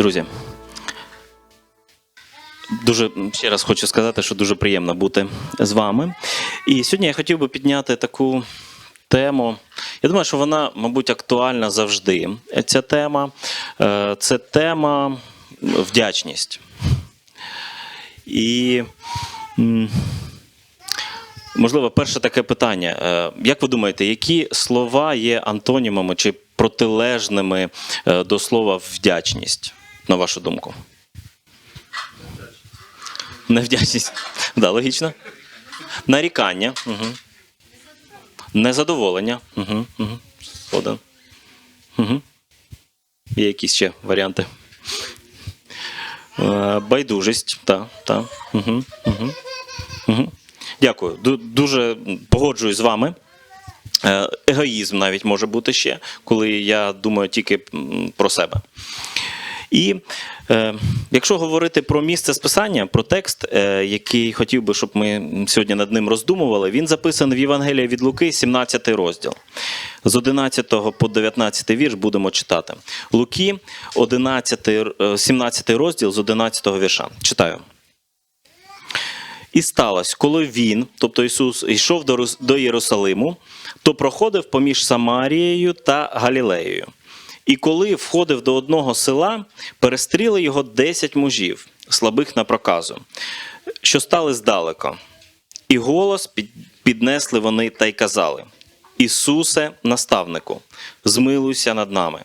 Друзі, дуже ще раз хочу сказати, що дуже приємно бути з вами. І сьогодні я хотів би підняти таку тему. Я думаю, що вона, мабуть, актуальна завжди. Ця тема Е, це тема вдячність. І можливо, перше таке питання. Е, Як ви думаєте, які слова є антонімами чи протилежними е, до слова вдячність, на вашу думку? Невдячність. Да, логічно. Нарікання. Угу. Незадоволення. Угу, угу. Угу. Є якісь ще варіанти. Е, Байдужість, так, так. Угу, угу, угу. Дякую. Дуже погоджуюсь з вами. Е, Егоїзм навіть може бути ще, коли я думаю тільки про себе. І е, якщо говорити про місце списання, про текст, е, який хотів би, щоб ми сьогодні над ним роздумували, він записаний в Євангелії від Луки, 17 розділ. З 11 по 19 вірш будемо читати. Луки, 11, е, 17 розділ з 11 вірша. Читаю. І сталося, коли він, тобто Ісус, йшов до Єрусалиму, то проходив поміж Самарією та Галілеєю. І коли входив до одного села, перестріли його десять мужів, слабих на проказу, що стали здалека. І голос піднесли вони та й казали: Ісусе, наставнику, змилуйся над нами.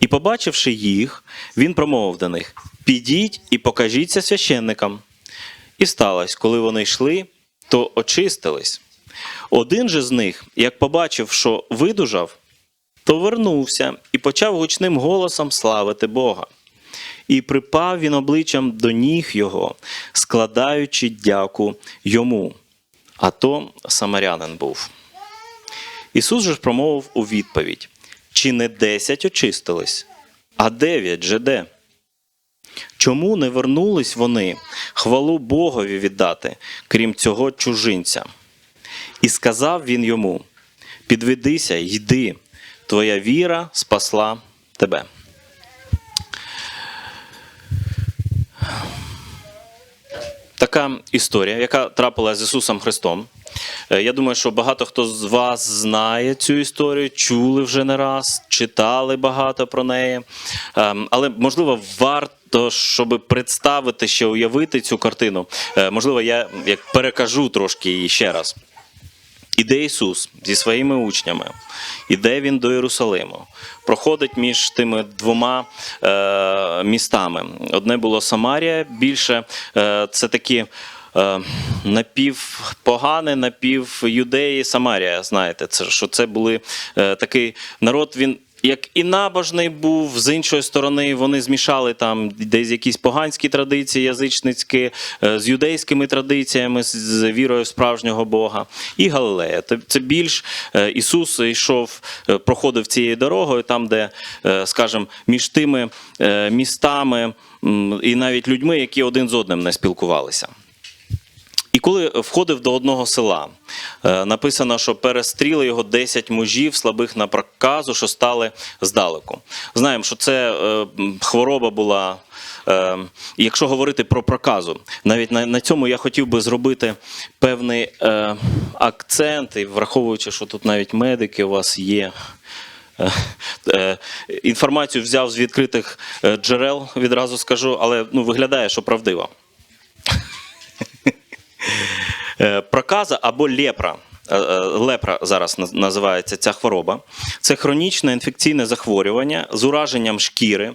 І, побачивши їх, він промовив до них: Підіть і покажіться священникам. І сталося, коли вони йшли, то очистились. Один же з них, як побачив, що видужав, то вернувся і почав гучним голосом славити Бога. І припав він обличчям до ніг його, складаючи дяку йому. А то самарянин був. Ісус же промовив у відповідь: чи не десять очистились, а дев'ять же де? Чому не вернулись вони хвалу Богові віддати, крім цього чужинця? І сказав він йому: Підведися, йди, твоя віра спасла тебе. Така історія, яка трапилася з Ісусом Христом. Е, Я думаю, що багато хто з вас знає цю історію, чули вже не раз, читали багато про неї. Ем, Але можливо варто, щоб представити ще уявити цю картину. Е, Можливо, я як перекажу трошки її ще раз. Іде Ісус зі своїми учнями, іде він до Єрусалиму, проходить між тими двома е, містами. Одне було Самарія, більше е, це такі напівпогане, напів напівюдеї Самарія. Знаєте, це що це були е, такий народ. Він як і набожний був, з іншої сторони, вони змішали там десь якісь поганські традиції, язичницькі, е, з юдейськими традиціями, з- вірою справжнього Бога. І Галилея. Це- більш е, Ісус йшов, е, проходив цією дорогою, там, де, скажімо, між тими містами і навіть людьми, які один з одним не спілкувалися. Коли входив до одного села, е, написано, що перестріли його 10 мужів, слабих на проказу, що стали здалеку. Знаємо, що це е, хвороба була. е, Якщо говорити про проказу, навіть на, на цьому я хотів би зробити певний е, акцент, і враховуючи, що тут навіть медики у вас є. Інформацію взяв з відкритих джерел, відразу скажу, але ну, виглядає, що правдиво. Е, Проказа або лепра. е, е, Лепра зараз називається ця хвороба. Це хронічне інфекційне захворювання з ураженням шкіри,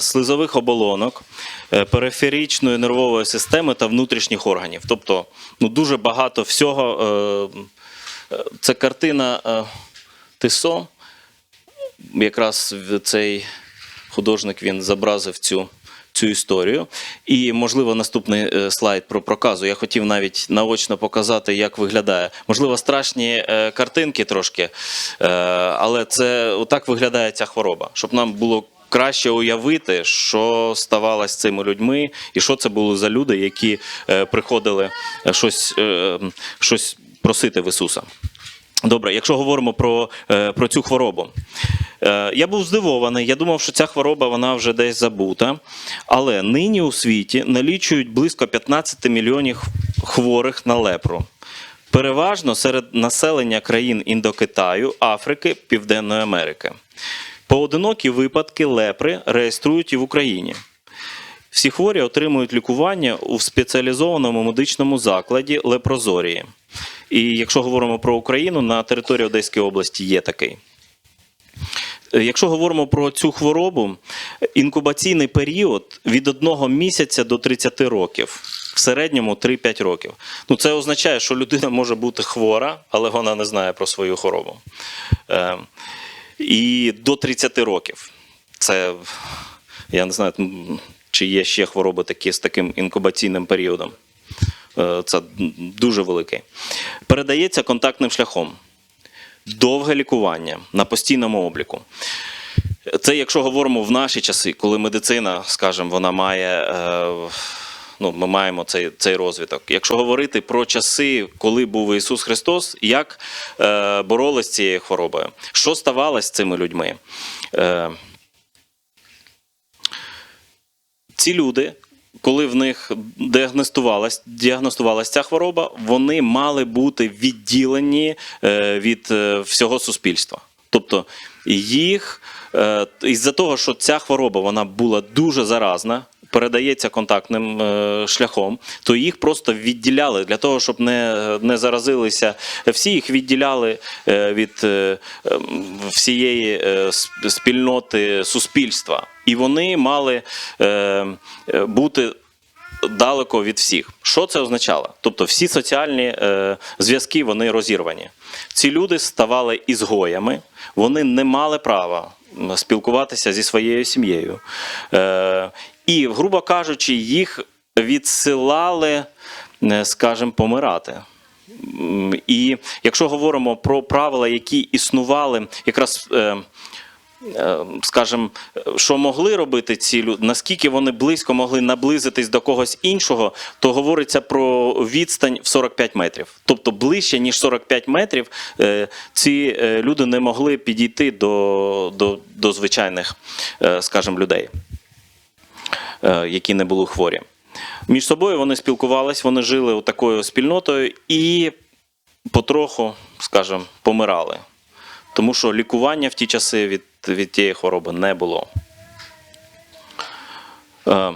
слизових оболонок, периферичної нервової системи та внутрішніх органів. Тобто ну, дуже багато всього. Це картина Тисо. Якраз цей художник він зобразив цю цю історію. І, можливо, наступний е, слайд про проказу. Я хотів навіть наочно показати, як виглядає. Можливо, страшні е, картинки трошки, е, але це отак виглядає ця хвороба, щоб нам було. Краще уявити, що ставалося з цими людьми, і що це були за люди, які приходили щось, щось просити в Ісуса. Добре, якщо говоримо про, е, про цю хворобу, Е, Я був здивований. Я думав, що ця хвороба вона вже десь забута. Але нині у світі налічують близько 15 мільйонів хворих на лепру. Переважно серед населення країн Індокитаю, Африки, Південної Америки. Поодинокі випадки лепри реєструють і в Україні. Всі хворі отримують лікування у спеціалізованому медичному закладі лепрозорії. І якщо говоримо про Україну, на території Одеської області є такий. Е, Якщо говоримо про цю хворобу, інкубаційний період від 1 місяця до 30 років, в середньому 3-5 років. Ну, це означає, що людина може бути хвора, але вона не знає про свою хворобу. Е, і до 30 років. Це я не знаю, чи є ще хвороби такі з таким інкубаційним періодом. Е, Це дуже великий. Передається контактним шляхом. Довге лікування на постійному обліку. Це якщо говоримо в наші часи, коли медицина, скажімо, вона має. е, Ну, ми маємо цей, цей розвиток. Якщо говорити про часи, коли був Ісус Христос, як е, боролись з цією хворобою, що ставалося з цими людьми? Е, ці люди, коли в них діагностувалась, діагностувалась ця хвороба, вони мали бути відділені е, від е, всього суспільства. Тобто їх е, із-за того, що ця хвороба вона була дуже заразна. Передається контактним е, шляхом, то їх просто відділяли для того, щоб не, не заразилися. Всі їх відділяли е, від е, всієї спільноти суспільства, і вони мали бути далеко від всіх. Що це означало? Тобто всі соціальні е, зв'язки вони розірвані. Ці люди ставали ізгоями, вони не мали права спілкуватися зі своєю сім'єю. Е, і, грубо кажучи, їх відсилали, е, скажімо, помирати. І якщо говоримо про правила, які існували, якраз. Е, скажімо, що могли робити ці люди, наскільки вони близько могли наблизитись до когось іншого, то говориться про відстань в 45 метрів. Тобто ближче, ніж 45 метрів, е, ці е, люди не могли підійти до, до, до звичайних, е, скажімо, людей, які не були хворі. Між собою вони спілкувались, вони жили такою спільнотою і потроху, скажімо, помирали. Тому що лікування в ті часи від, від тієї хвороби не було. Е,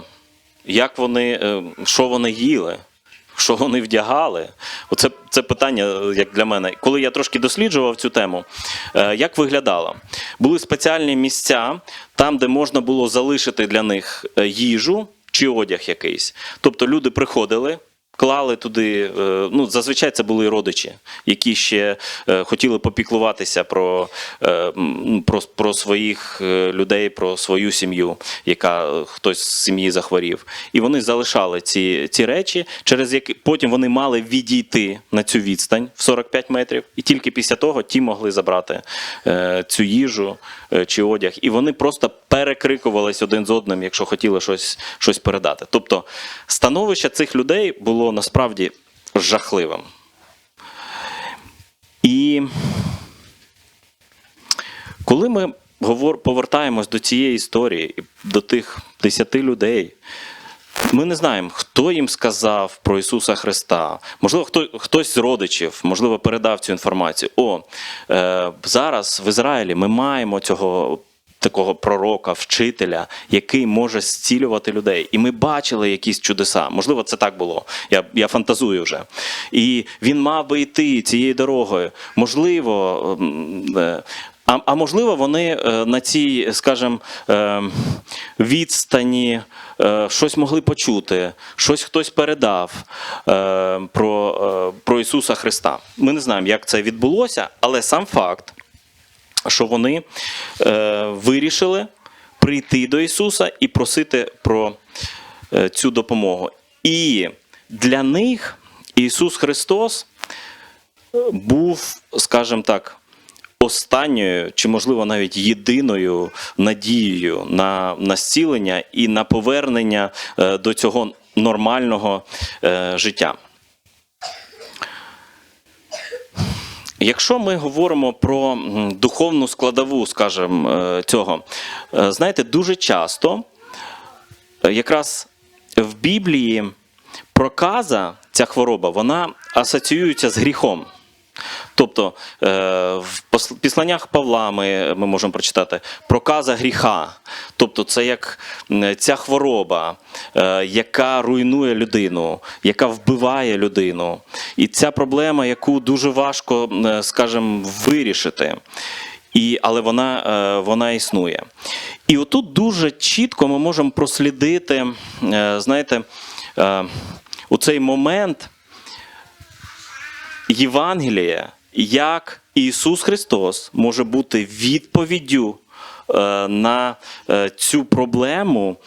як вони, е, що вони їли? Що вони вдягали? Оце це питання, як для мене. Коли я трошки досліджував цю тему, е, як виглядало? Були спеціальні місця, там, де можна було залишити для них їжу чи одяг якийсь. Тобто люди приходили, клали туди. е, Ну, зазвичай це були родичі, які ще е, хотіли попіклуватися про, е, про, про своїх людей, про свою сім'ю, яка хтось з сім'ї захворів. І вони залишали ці, ці речі, через які потім вони мали відійти на цю відстань в 45 метрів, і тільки після того ті могли забрати цю їжу чи одяг. І вони просто перекрикувались один з одним, якщо хотіли щось, щось передати. Тобто становище цих людей було насправді жахливим. І коли ми повертаємось до цієї історії, до тих десяти людей, ми не знаємо, хто їм сказав про Ісуса Христа. Можливо, хто, хтось з родичів, можливо, передав цю інформацію. О, е, зараз в Ізраїлі ми маємо цього. Такого пророка, вчителя, який може зцілювати людей. І ми бачили якісь чудеса. Можливо, це так було. Я, я фантазую вже. І він мав би йти цією дорогою. Можливо, е, а, а можливо, вони е, на цій, скажімо, е, відстані е, щось могли почути, щось хтось передав про, про Ісуса Христа. Ми не знаємо, як це відбулося, але сам факт, що вони е, вирішили прийти до Ісуса і просити про е, цю допомогу. І для них Ісус Христос був, скажімо так, останньою, чи, можливо, навіть єдиною надією на, на зцілення і на повернення е, до цього нормального е, життя. Якщо ми говоримо про духовну складову, скажімо, е, цього, е, знаєте, дуже часто е, якраз в Біблії проказа, ця хвороба, вона асоціюється з гріхом. Тобто е, в післаннях Павла ми, ми можемо прочитати проказа гріха. Тобто, це як ця хвороба, е, яка руйнує людину, яка вбиває людину. І ця проблема, яку дуже важко, е, скажімо, вирішити. І, але вона, вона існує. І отут дуже чітко ми можемо прослідити, знаєте, у цей момент. Євангеліє, як Ісус Христос може бути відповіддю е, на е, цю проблему,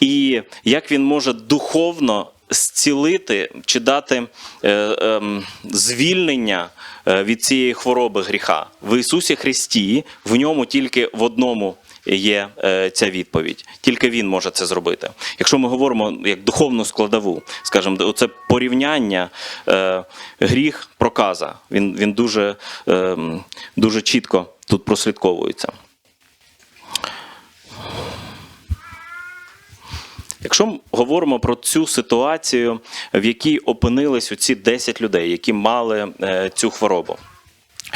і як Він може духовно зцілити чи дати е, ем, звільнення від цієї хвороби гріха. В Ісусі Христі, в ньому тільки в одному є е, ця відповідь. Тільки він може це зробити. Якщо ми говоримо як духовну складову, скажімо, це порівняння е, гріх проказа. Він, він дуже, е, дуже чітко тут прослідковується. Якщо ми говоримо про цю ситуацію, в якій опинились оці 10 людей, які мали цю хворобу.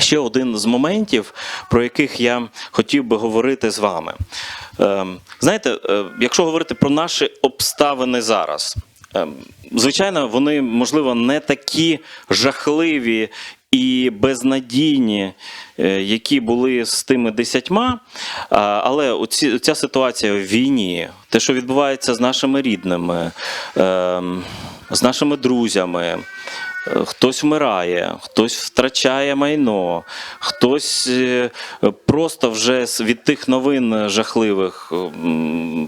Ще один з моментів, про яких я хотів би говорити з вами. Ем, Знаєте, е, якщо говорити про наші обставини зараз, ем, звичайно, вони, можливо, не такі жахливі і безнадійні, е, які були з тими десятьма, але оці, ця ситуація в війні, те, що відбувається з нашими рідними, ем, з нашими друзями. Е, Хтось вмирає, хтось втрачає майно, хтось е, просто вже від тих новин жахливих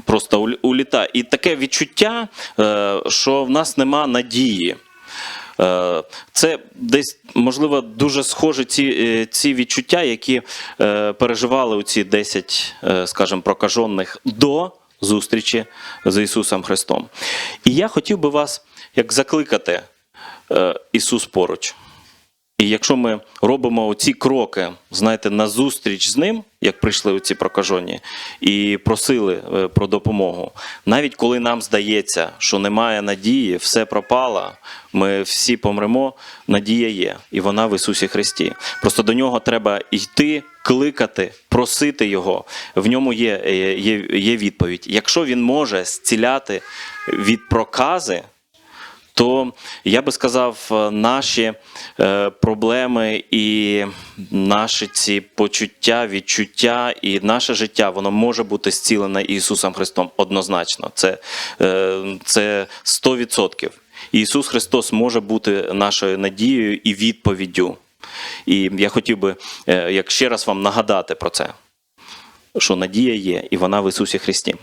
просто улі- улітає. І таке відчуття, е, що в нас нема надії. Е, Це десь, можливо, дуже схожі ці, е, ці відчуття, які е, переживали у ці 10, е, скажімо, прокажених до зустрічі з Ісусом Христом. І я хотів би вас як закликати е, Ісус поруч. І якщо ми робимо оці кроки, знаєте, на зустріч з ним, як прийшли оці прокажені, і просили е, про допомогу, навіть коли нам здається, що немає надії, все пропало, ми всі помремо, надія є, і вона в Ісусі Христі. Просто до нього треба йти, кликати, просити Його. В ньому є, є, є, є відповідь. Якщо він може зціляти від прокази, то я би сказав, е, наші е, проблеми і наші ці почуття, відчуття і наше життя воно може бути зцілене Ісусом Христом однозначно. Це, е, це 100%. Ісус Христос може бути нашою надією і відповіддю. І я хотів би як ще раз вам нагадати про це, що надія є, і вона в Ісусі Христі.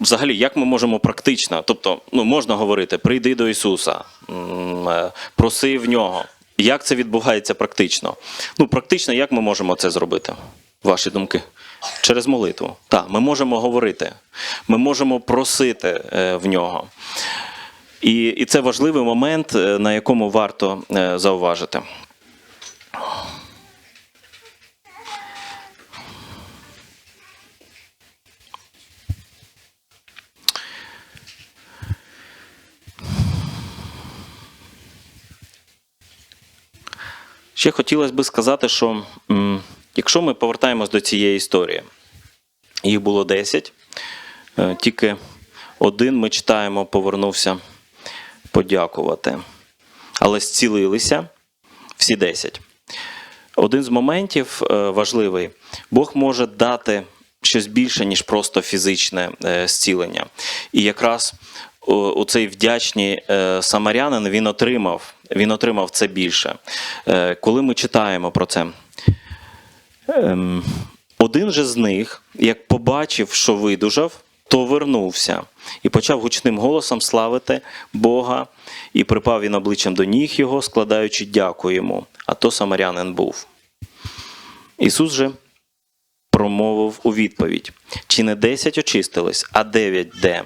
Взагалі, як ми можемо практично, тобто, ну можна говорити, прийди до Ісуса, е, проси в нього. Як це відбувається практично? Ну, практично, як ми можемо це зробити? Ваші думки? Через молитву. Так, ми можемо говорити, ми можемо просити е, в нього. І, і це важливий момент, е, на якому варто зауважити. Ще хотілося би сказати, що якщо ми повертаємось до цієї історії, їх було 10, е, тільки один ми читаємо, повернувся подякувати. Але зцілилися всі 10. Один з моментів е, важливий: Бог може дати щось більше, ніж просто фізичне е, зцілення. І якраз у цей вдячний самарянин він отримав, він отримав це більше. Е, Коли ми читаємо про це, ем, один же з них, як побачив, що видужав, то вернувся і почав гучним голосом славити Бога, і припав він обличчям до ніг його, складаючи дяку йому. А то самарянин був. Ісус же промовив у відповідь: чи не десять очистились, а дев'ять де?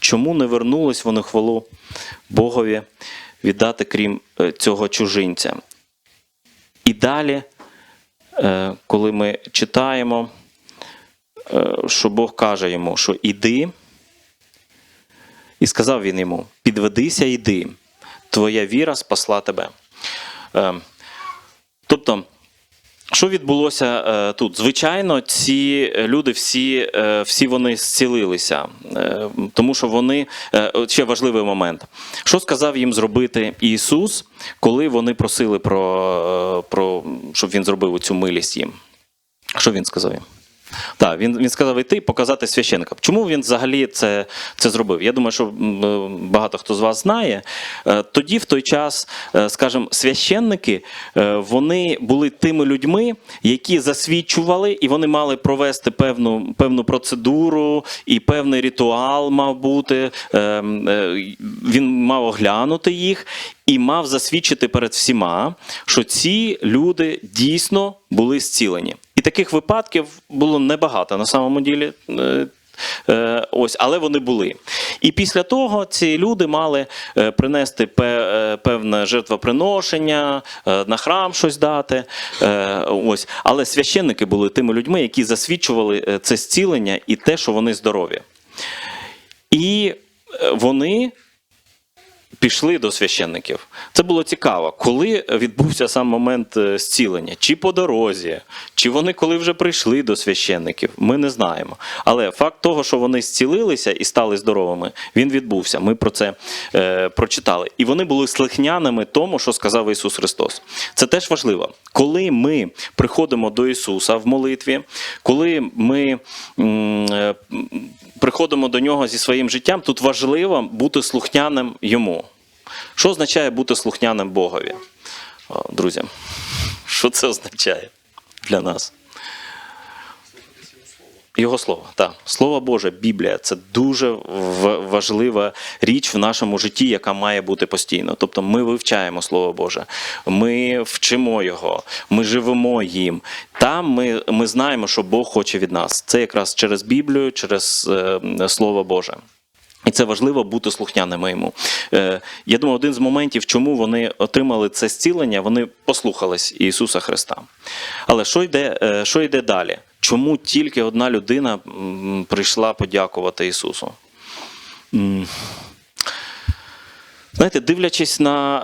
Чому не вернулись вони хвалу Богові віддати крім е, цього чужинця. І далі, е, коли ми читаємо, е, що Бог каже йому, що іди, і сказав він йому: підведися, йди, твоя віра спасла тебе. Е, Тобто, що відбулося е, тут? Звичайно, ці люди всі, е, всі вони зцілилися, е, тому що вони е, ще важливий момент. Що сказав їм зробити Ісус, коли вони просили про, е, про щоб він зробив цю милість їм? Що він сказав їм? Так, він, він сказав йти показати священника. Чому він взагалі це, це зробив? Я думаю, що е, багато хто з вас знає. Е, Тоді, в той час, е, скажімо, священники вони були тими людьми, які засвідчували, і вони мали провести певну, певну процедуру і певний ритуал мав бути. Е, е, Він мав оглянути їх і мав засвідчити перед всіма, що ці люди дійсно були зцілені. І таких випадків було небагато на самому ділі. е, е, Ось, але вони були. І після того ці люди мали е, принести певне жертвоприношення, на храм щось дати. Ось. Але священники були тими людьми, які засвідчували це зцілення і те, що вони здорові. І вони пішли до священників. Це було цікаво, коли відбувся сам момент е, зцілення, чи по дорозі, чи вони коли вже прийшли до священників, ми не знаємо. Але факт того, що вони зцілилися і стали здоровими, він відбувся. Ми про це е, прочитали. І вони були слухняними тому, що сказав Ісус Христос. Це теж важливо. Коли ми приходимо до Ісуса в молитві, коли ми м, е, приходимо до нього зі своїм життям, тут важливо бути слухняним йому. Що означає бути слухняним Богові? Друзі, що це означає для нас? Його слово, так. Слово Боже, Біблія це дуже важлива річ в нашому житті, яка має бути постійно. Тобто ми вивчаємо Слово Боже, ми вчимо його, ми живемо їм. Там ми, ми знаємо, що Бог хоче від нас. Це якраз через Біблію, через е, Слово Боже. І це важливо бути слухняними йому. Е, я думаю, один з моментів, чому вони отримали це зцілення, вони послухались Ісуса Христа. Але що йде, е, що йде далі? Чому тільки одна людина прийшла подякувати Ісусу? Знаєте, дивлячись на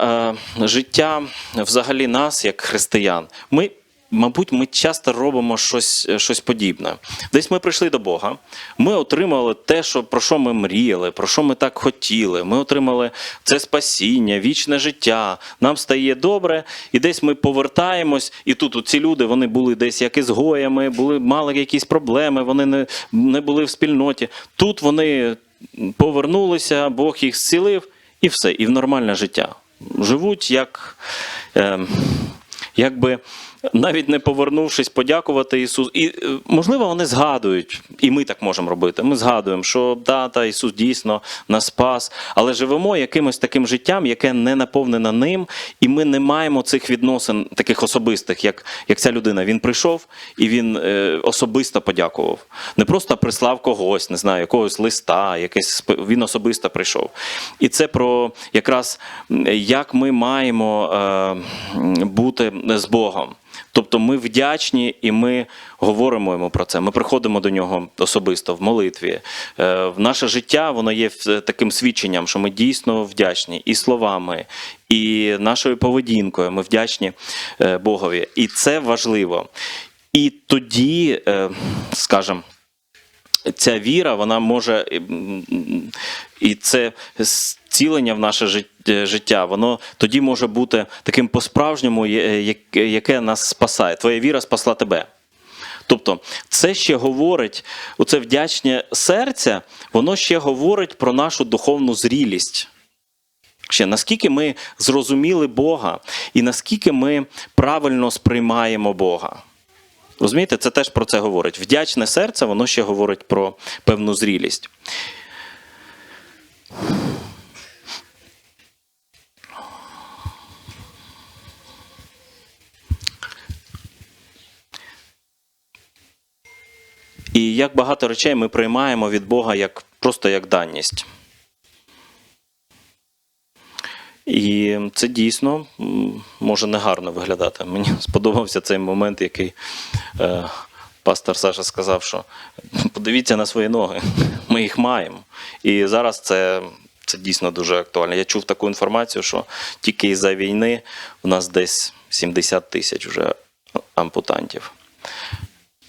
е, життя взагалі нас, як християн, ми, мабуть, ми часто робимо щось, е, щось подібне. Десь ми прийшли до Бога, ми отримали те, що, про що ми мріяли, про що ми так хотіли. Ми отримали це спасіння, вічне життя, нам стає добре, і десь ми повертаємось, і тут ці люди вони були десь як ізгоями, були, мали якісь проблеми, вони не, не були в спільноті. Тут вони повернулися, Бог їх зцілив, і все, і в нормальне життя. Живуть як. Е, якби навіть не повернувшись, подякувати Ісусу. І е, можливо, вони згадують, і ми так можемо робити. Ми згадуємо, що да, та Ісус дійсно нас спас, але живемо якимось таким життям, яке не наповнене ним, і ми не маємо цих відносин таких особистих, як, як ця людина. Він прийшов і він е, особисто подякував. Не просто прислав когось, не знаю, якогось листа, якесь він особисто прийшов. І це про якраз як ми маємо е, бути з Богом. Тобто ми вдячні і ми говоримо йому про це. Ми приходимо до нього особисто в молитві. Е, В наше життя воно є таким свідченням, що ми дійсно вдячні і словами, і нашою поведінкою. Ми вдячні е, Богові. І це важливо. І тоді, е, скажімо, ця віра, вона може і це зцілення в наше е, життя, воно тоді може бути таким по-справжньому, яке нас спасає. Твоя віра спасла тебе. Тобто, це ще говорить, оце вдячне серце, воно ще говорить про нашу духовну зрілість. Ще наскільки ми зрозуміли Бога, і наскільки ми правильно сприймаємо Бога. Розумієте, це теж про це говорить. Вдячне серце, воно ще говорить про певну зрілість. І як багато речей ми приймаємо від Бога як, просто як даність. І це дійсно може негарно виглядати. Мені сподобався цей момент, який е, пастор Саша сказав, що подивіться на свої ноги, ми їх маємо. І зараз це, це дійсно дуже актуально. Я чув таку інформацію, що тільки із-за війни у нас десь 70 тисяч вже ампутантів.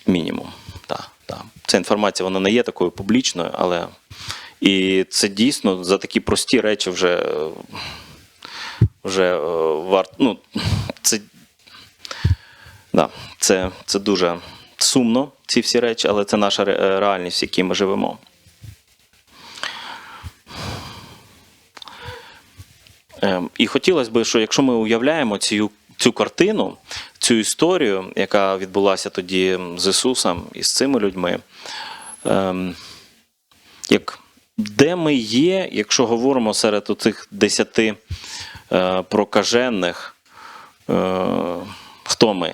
Мінімум. Так, так. Ця інформація вона не є такою публічною, але і це дійсно за такі прості речі вже, вже е, варто. Ну, це, да, це, це дуже сумно, ці всі речі, але це наша е, реальність, в якій ми живемо. Ем, І хотілося б, що якщо ми уявляємо цю, цю картину, цю історію, яка відбулася тоді з Ісусом і з цими людьми, ем, як, де ми є, якщо говоримо серед цих десяти прокажених, е, хто ми?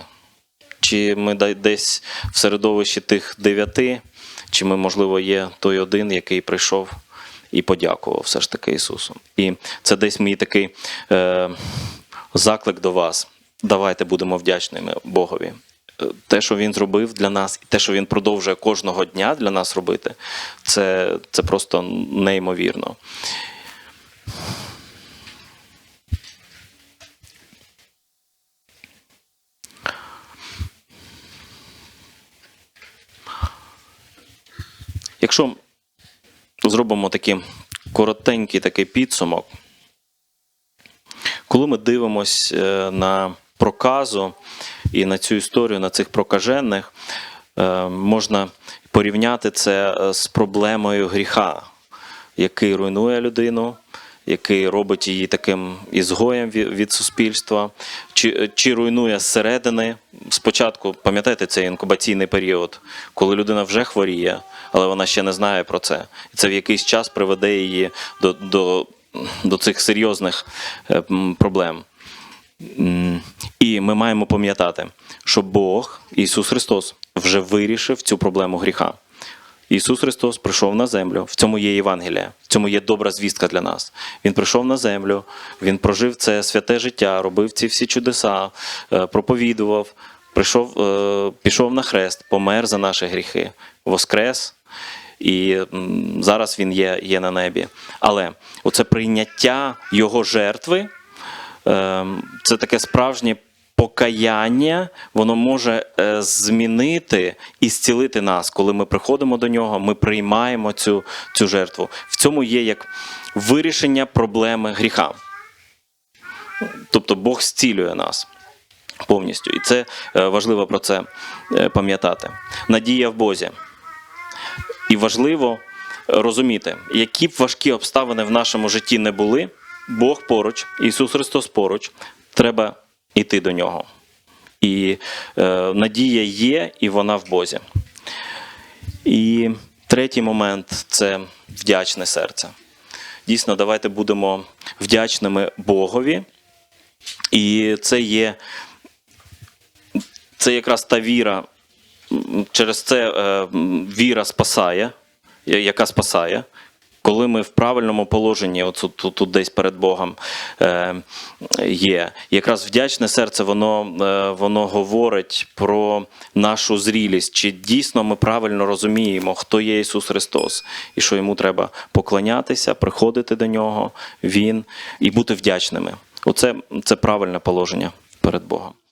Чи ми десь в середовищі тих дев'яти, чи ми, можливо, є той один, який прийшов і подякував все ж таки Ісусу. І це десь мій такий е, заклик до вас. Давайте будемо вдячними Богові. Е, Те, що він зробив для нас, і те, що він продовжує кожного дня для нас робити, це, це просто неймовірно. Якщо зробимо такий коротенький такий підсумок, коли ми дивимось е, на проказу і на цю історію, на цих прокажених, е, можна порівняти це е, з проблемою гріха, який руйнує людину, який робить її таким ізгоєм від, суспільства, чи, чи руйнує зсередини. Спочатку, пам'ятаєте цей інкубаційний період, коли людина вже хворіє, але вона ще не знає про це. І це в якийсь час приведе її до, до, до цих серйозних е, проблем. І ми маємо пам'ятати, що Бог, Ісус Христос, вже вирішив цю проблему гріха. Ісус Христос прийшов на землю. В цьому є Євангелія, в цьому є добра звістка для нас. Він прийшов на землю, він прожив це святе життя, робив ці всі чудеса, е, проповідував, прийшов, е, пішов на хрест, помер за наші гріхи, воскрес. І зараз він є, є на небі. Але оце прийняття його жертви Ем, це таке справжнє покаяння, воно може е, змінити і зцілити нас. Коли ми приходимо до нього, ми приймаємо цю, цю жертву. В цьому є як вирішення проблеми гріха. Тобто Бог зцілює нас повністю. І це е, важливо про це е, пам'ятати. Надія в Бозі. І важливо розуміти, які б важкі обставини в нашому житті не були, Бог поруч, Ісус Христос поруч, треба йти до нього. І е, надія є, і вона в Бозі. І третій момент це вдячне серце. Дійсно, давайте будемо вдячними Богові. І це є це якраз та віра, через це е, віра спасає, яка спасає. Коли ми в правильному положенні, от тут, тут, тут десь перед Богом е, є, якраз вдячне серце, воно, е, воно говорить про нашу зрілість, чи дійсно ми правильно розуміємо, хто є Ісус Христос, і що йому треба поклонятися, приходити до нього, Він і бути вдячними. Оце це правильне положення перед Богом.